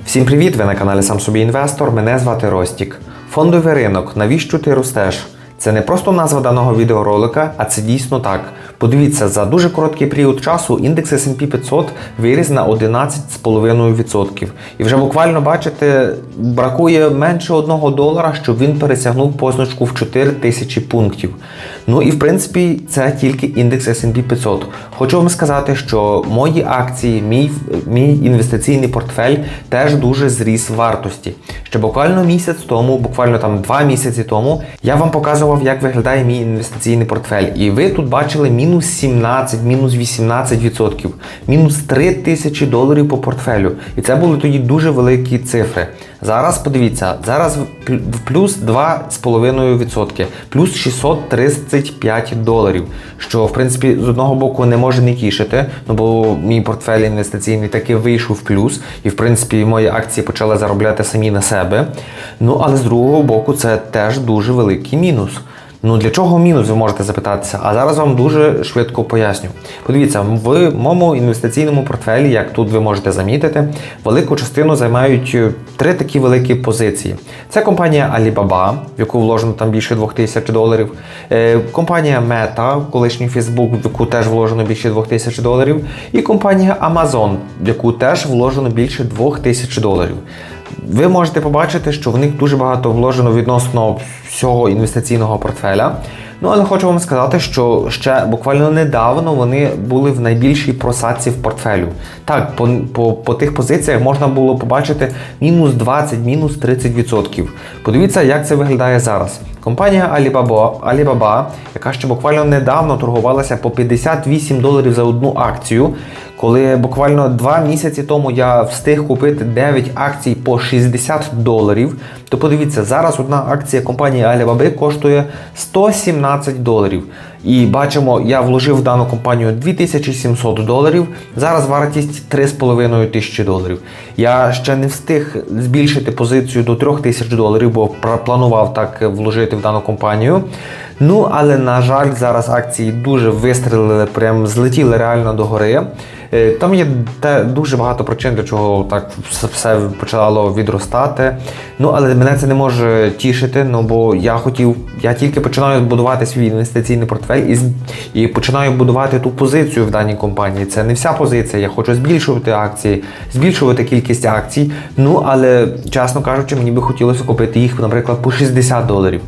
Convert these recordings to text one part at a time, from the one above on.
Всім привіт! Ви на каналі Сам собі інвестор. Мене звати Ростік. Фондовий ринок. Навіщо ти ростеш? Це не просто назва даного відеоролика, а це дійсно так. Подивіться, за дуже короткий період часу індекс S&P 500 виріс на 11,5%. І вже буквально бачите, бракує менше 1 долара, щоб він пересягнув позначку в 4 тисячі пунктів. Ну і в принципі, це тільки індекс S&P 500. Хочу вам сказати, що мої акції, мій, мій інвестиційний портфель теж дуже зріс вартості. Ще буквально місяць тому, буквально там два місяці тому, я вам показував, як виглядає мій інвестиційний портфель. І ви тут бачили мінус 17, мінус 18%, мінус 3 тисячі доларів по портфелю. І це були тоді дуже великі цифри. Зараз подивіться, зараз в плю- плюс 2,5%, плюс 635 доларів. Що в принципі з одного боку не може не тішити, ну бо мій портфель інвестиційний таки вийшов в плюс, і в принципі мої акції почали заробляти самі на себе. Ну але з другого боку, це теж дуже великий мінус. Ну для чого мінус, ви можете запитатися, а зараз вам дуже швидко поясню. Подивіться, в моєму інвестиційному портфелі, як тут ви можете замітити, велику частину займають е, три такі великі позиції. Це компанія Alibaba, в яку вложено там більше 2000 доларів. е, Компанія Meta, колишній Facebook, в яку теж вложено більше 2000 доларів. І компанія Amazon, в яку теж вложено більше 2000 доларів. Ви можете побачити, що в них дуже багато вложено відносно всього інвестиційного портфеля. Ну, але хочу вам сказати, що ще буквально недавно вони були в найбільшій просадці в портфелю. Так, по, по, по тих позиціях можна було побачити мінус 20, мінус 30%. Подивіться, як це виглядає зараз. Компанія Alibaba, Alibaba, яка ще буквально недавно торгувалася по 58 доларів за одну акцію, коли буквально два місяці тому я встиг купити 9 акцій по 60 доларів, то подивіться, зараз одна акція компанії Alibaba коштує 117 доларів. І бачимо, я вложив в дану компанію 2700 доларів. Зараз вартість 3,5 тисячі доларів. Я ще не встиг збільшити позицію до 3000 доларів, бо планував так вложити в дану компанію. Ну, але на жаль, зараз акції дуже вистрілили, прям злетіли реально до гори. Е, Там є дуже багато причин, для чого так все почало відростати. Ну, але мене це не може тішити, ну бо я хотів, я тільки починаю будувати свій інвестиційний портфель і, і починаю будувати ту позицію в даній компанії. Це не вся позиція. Я хочу збільшувати акції, збільшувати кількість акцій. Ну, але чесно кажучи, мені би хотілося купити їх, наприклад, по 60 доларів.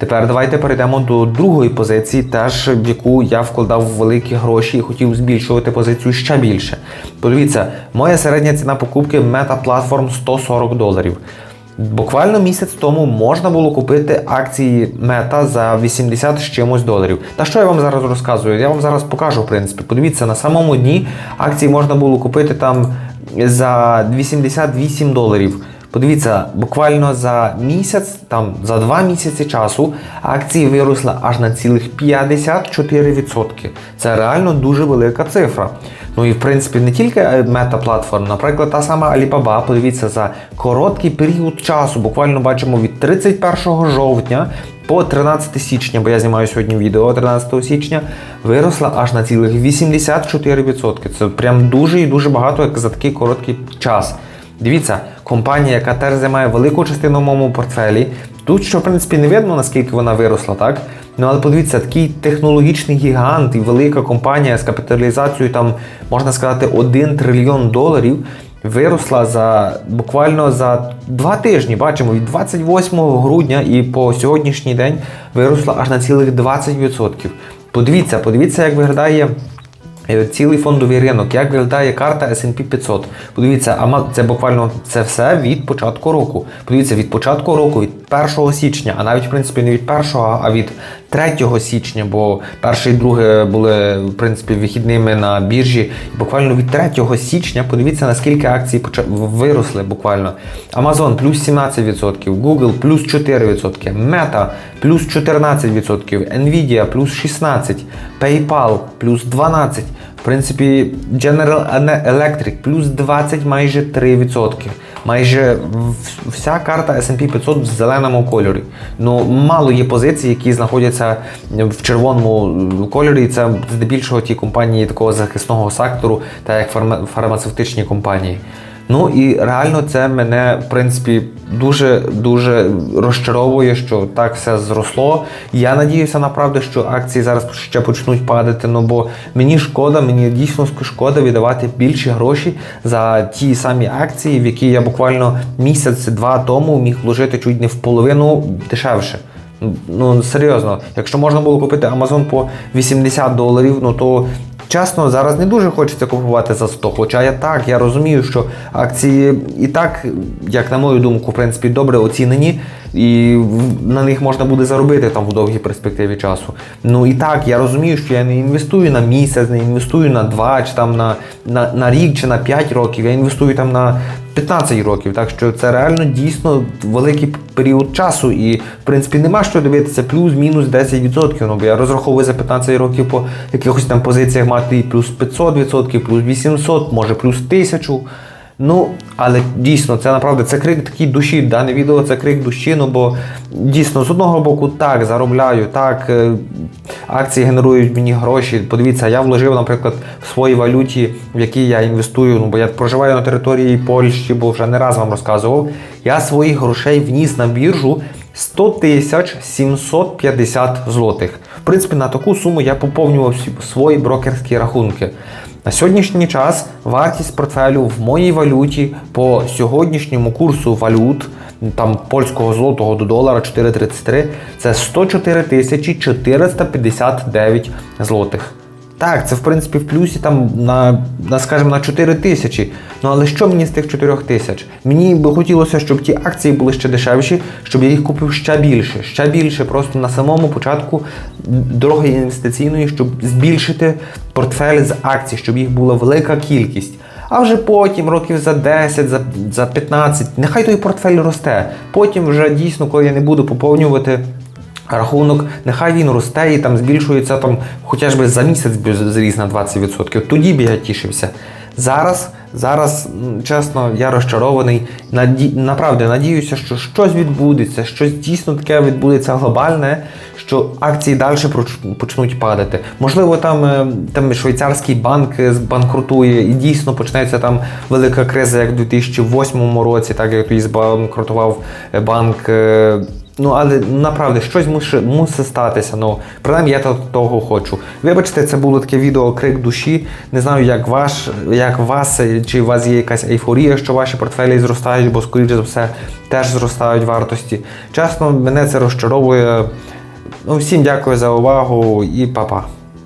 Тепер давайте перейдемо до другої позиції, теж в яку я вкладав великі гроші і хотів збільшувати позицію ще більше. Подивіться, моя середня ціна покупки Meta Platform 140 доларів. Буквально місяць тому можна було купити акції Мета за 80 з чимось доларів. Та що я вам зараз розказую? Я вам зараз покажу, в принципі. Подивіться, на самому дні акції можна було купити там за 88 доларів. Подивіться, буквально за місяць, там за два місяці часу акції виросли аж на цілих 54%. Це реально дуже велика цифра. Ну і в принципі не тільки мета платформ, наприклад, та сама Alibaba, подивіться, за короткий період часу, буквально бачимо від 31 жовтня по 13 січня, бо я знімаю сьогодні відео 13 січня, виросла аж на цілих 84%. Це прям дуже і дуже багато як за такий короткий час. Дивіться, компанія, яка теж займає велику частину в моєму портфелі. Тут, що в принципі не видно, наскільки вона виросла, так? Ну але подивіться, такий технологічний гігант і велика компанія з капіталізацією, там можна сказати, 1 трильйон доларів. Виросла за буквально за два тижні. Бачимо, від 28 грудня і по сьогоднішній день виросла аж на цілих 20%. Подивіться, подивіться, як виглядає Цілий фондовий ринок, як виглядає карта S&P 500. Подивіться, це буквально це все від початку року. Подивіться, від початку року, від 1 січня, а навіть в принципі не від 1, а від 3 січня, бо перше і друге були в принципі вихідними на біржі. І буквально від 3 січня подивіться, наскільки акцій виросли буквально. Amazon плюс 17%, Google плюс 4%, Meta плюс 14%, Nvidia плюс 16%, PayPal плюс 12%. В принципі, General Electric плюс 20 майже 3%. Майже вся карта S&P 500 в зеленому кольорі. Ну, мало є позицій, які знаходяться в червоному кольорі. Це здебільшого ті компанії такого захисного сектору, та як фарма- фармацевтичні компанії. Ну і реально це мене, в принципі, дуже дуже розчаровує, що так все зросло. Я надіюся, направду, що акції зараз ще почнуть падати. Ну бо мені шкода, мені дійсно шкода віддавати більші гроші за ті самі акції, в які я буквально місяць-два тому міг вложити чуть не в половину дешевше. Ну серйозно, якщо можна було купити Amazon по 80 доларів, ну то чесно, зараз не дуже хочеться купувати за 100. Хоча я так, я розумію, що акції і так, як на мою думку, в принципі, добре оцінені, і на них можна буде заробити там в довгій перспективі часу. Ну і так, я розумію, що я не інвестую на місяць, не інвестую на 2 чи там на, на, на рік чи на 5 років, я інвестую там на 15 років. Так що це реально дійсно великий період часу. І в принципі нема що дивитися плюс-мінус 10%. Ну бо я розраховую за 15 років по якихось там позиціях мати і плюс 500%, плюс 800, може плюс 1000. Ну, але дійсно, це направду це крик такий душі. Дане відео це крик душі. Ну бо дійсно з одного боку так заробляю, так е, акції генерують мені гроші. Подивіться, я вложив, наприклад, в своїй валюті, в якій я інвестую. Ну бо я проживаю на території Польщі, бо вже не раз вам розказував. Я своїх грошей вніс на біржу 100 тисяч 750 злотих. В принципі, на таку суму я поповнював свої брокерські рахунки. На сьогоднішній час вартість портфелю в моїй валюті по сьогоднішньому курсу валют, там польського злотого до долара 4,33, це 104 тисячі 459 злотих. Так, це в принципі в плюсі там на, на скажімо, на 4 тисячі. Ну але що мені з тих 4 тисяч? Мені би хотілося, щоб ті акції були ще дешевші, щоб я їх купив ще більше, ще більше, просто на самому початку дороги інвестиційної, щоб збільшити портфель з акцій, щоб їх була велика кількість. А вже потім, років за 10, за, за 15, нехай той портфель росте. Потім вже дійсно, коли я не буду поповнювати рахунок, нехай він росте і там збільшується там, хоча б за місяць зріс на 20%. Тоді б я тішився. Зараз, зараз, чесно, я розчарований. Наді... Направду надіюся, що щось відбудеться, щось дійсно таке відбудеться глобальне, що акції далі почнуть падати. Можливо, там, е, там швейцарський банк е, збанкрутує і дійсно почнеться там велика криза, як в 2008 році, так як тоді збанкрутував е, банк. Ну, але направду щось мусить, мусить статися. Ну, принаймні я то- того хочу. Вибачте, це було таке відео крик душі. Не знаю, як ваш, як вас, чи у вас є якась ейфорія, що ваші портфелі зростають, бо скоріше за все теж зростають вартості. Чесно, мене це розчаровує. Ну, всім дякую за увагу і па-па.